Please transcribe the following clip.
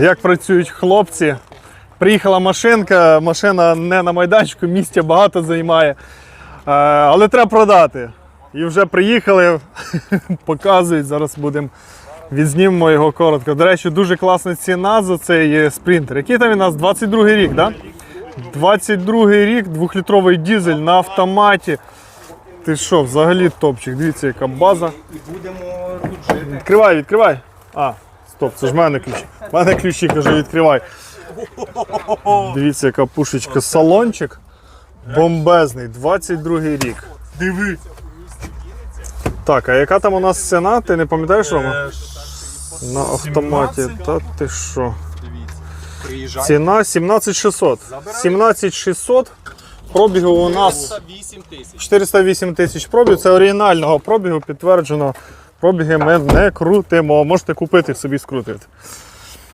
як працюють хлопці. Приїхала машинка, машина не на майданчику, місця багато займає. Е, Але треба продати. І вже приїхали, показують. Зараз будемо відзнімемо його коротко. До речі, дуже класна ціна за цей спринтер. Який там у нас? 22-й рік, так? Да? 22 рік, двохлітровий дізель на автоматі. Ти що, взагалі топчик. Дивіться, яка база. І будемо тут жити. Відкривай, відкривай. А, стоп, це ж в мене ключі. В мене ключі, кажу, відкривай. Дивіться, яка пушечка. Салончик. Бомбезний, 22 рік. Дивись. Так, а яка там у нас ціна? Ти не пам'ятаєш, Рома? На автоматі. Та ти що? Ціна 17600. 17600. Пробігу у нас 408 тисяч пробігу. Це оригінального пробігу, підтверджено. Пробіги ми не крутимо. Можете купити собі скрутити.